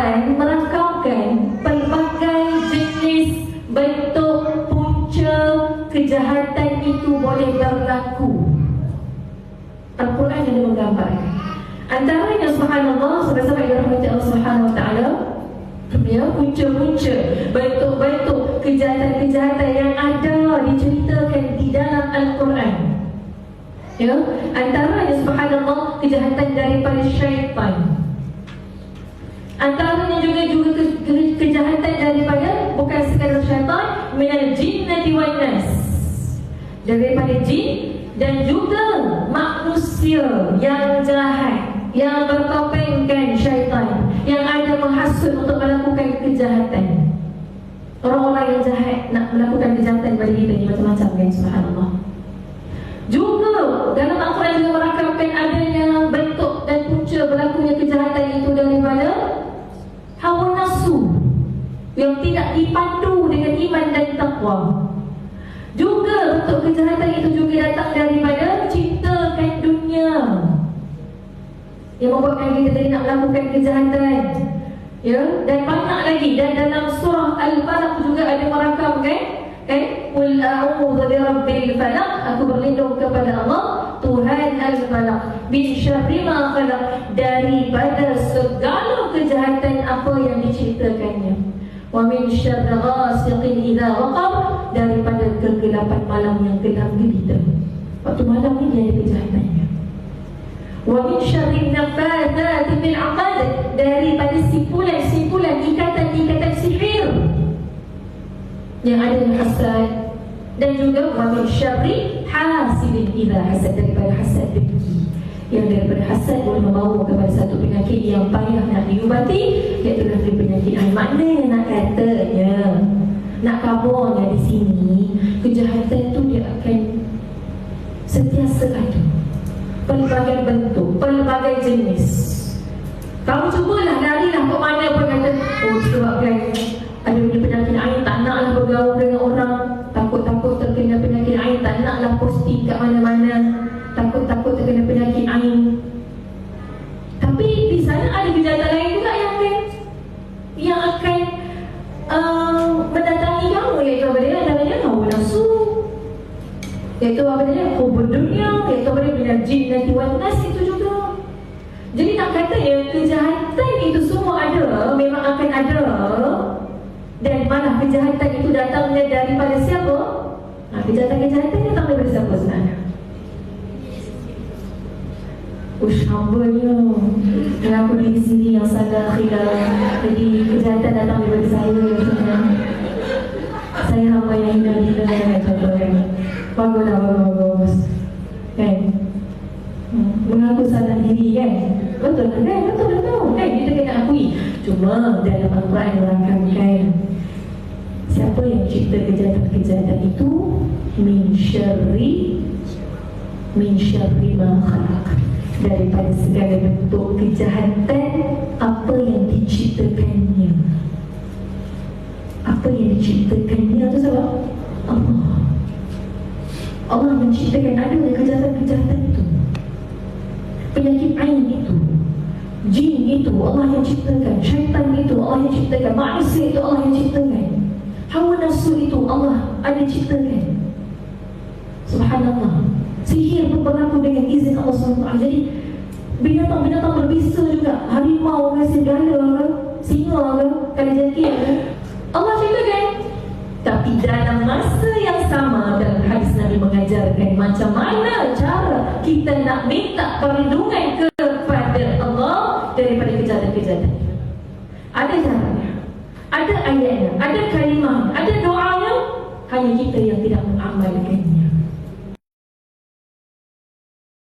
Al-Quran merakamkan pelbagai jenis bentuk punca kejahatan itu boleh berlaku. Al-Quran ada menggambarkan. Antaranya subhanallah sebab-sebab yang rahmati Allah Subhanahu wa taala ya punca-punca bentuk-bentuk kejahatan-kejahatan yang ada diceritakan di dalam Al-Quran. Ya, antaranya subhanallah kejahatan daripada syaitan. Antaranya juga juga ke, ke, kejahatan daripada bukan sekadar syaitan, minal jinnati wan nas. Daripada jin dan juga manusia yang jahat yang bertopengkan syaitan yang ada menghasut untuk melakukan kejahatan orang-orang yang jahat nak melakukan kejahatan pada kita ni macam-macam kan subhanallah juga dalam Al-Quran juga merakamkan adanya bentuk dan punca berlakunya kejahatan itu daripada hawa nafsu yang tidak dipandu dengan iman dan takwa juga bentuk kejahatan itu juga datang daripada cintakan dunia yang membuatkan kita tadi nak melakukan kejahatan. Ya, dan banyak lagi dan dalam surah Al-Falaq juga ada merakam kan? Kan? Qul a'udzu birabbil falaq. Aku berlindung kepada Allah, Tuhan Al-Falaq. Min syarri ma khalaq. Daripada segala kejahatan apa yang diceritakannya. Wa min syarri ghasiqin idza waqab. Daripada kegelapan malam yang gelap gelita. Waktu malam ni dia ada kejahatannya. Wa min syarri nafathati fil 'aqad daripada simpulan-simpulan ikatan-ikatan sihir yang ada di hasad dan juga wa min syarri hasidin idza hasad daripada hasad dengki yang daripada hasad boleh membawa kepada satu penyakit yang payah nak diubati iaitu dari penyakit ain maknanya nak katanya nak kabarnya di sini kejahatan tu dia akan sentiasa ada. Pelbagai bentuk, pelbagai jenis. Kamu cubalah larilah ke mana pun kata, oh sebabkan ada punya penyakit air tak naklah bergaul dengan orang, takut-takut terkena penyakit air, tak naklah posting kat mana-mana, Iaitu apa dia? Hubun dunia Iaitu dia? Bila jin dan tuan nas itu juga Jadi nak kata ya Kejahatan itu semua ada Memang akan ada Dan mana kejahatan itu datangnya daripada siapa? Nah, kejahatan-kejahatan datang daripada siapa sebenarnya? Ush, hambanya Dan aku di sini yang sadar khilaf Jadi kejahatan datang daripada Saya Mengaku sadar diri kan? Betul kan? Betul, betul. Kan? Kita kena akui. Cuma dalam Al-Quran merangkamkan Siapa yang cipta kejahatan-kejahatan itu? Min syarri Min syarri ma khalaq. Daripada segala bentuk kejahatan Apa yang diciptakannya. Apa yang diciptakannya tu sebab Allah. Allah menciptakan ada kejahatan-kejahatan itu Penyakit ain itu Jin itu Allah yang ciptakan Syaitan itu Allah yang ciptakan Manusia itu Allah yang ciptakan. Hawa nafsu itu Allah ada ciptakan. Subhanallah. Sihir pun berlaku dengan izin Allah SWT. Jadi binatang-binatang berbisa juga. Harimau ke serigala ke Singa ke Kali jaki ke Allah ciptakan. Tapi dalam masa yang sama dalam hadis Nabi mengajarkan macam mana cara ada kalimah, ada doanya. Hanya kita yang tidak mengamalkannya.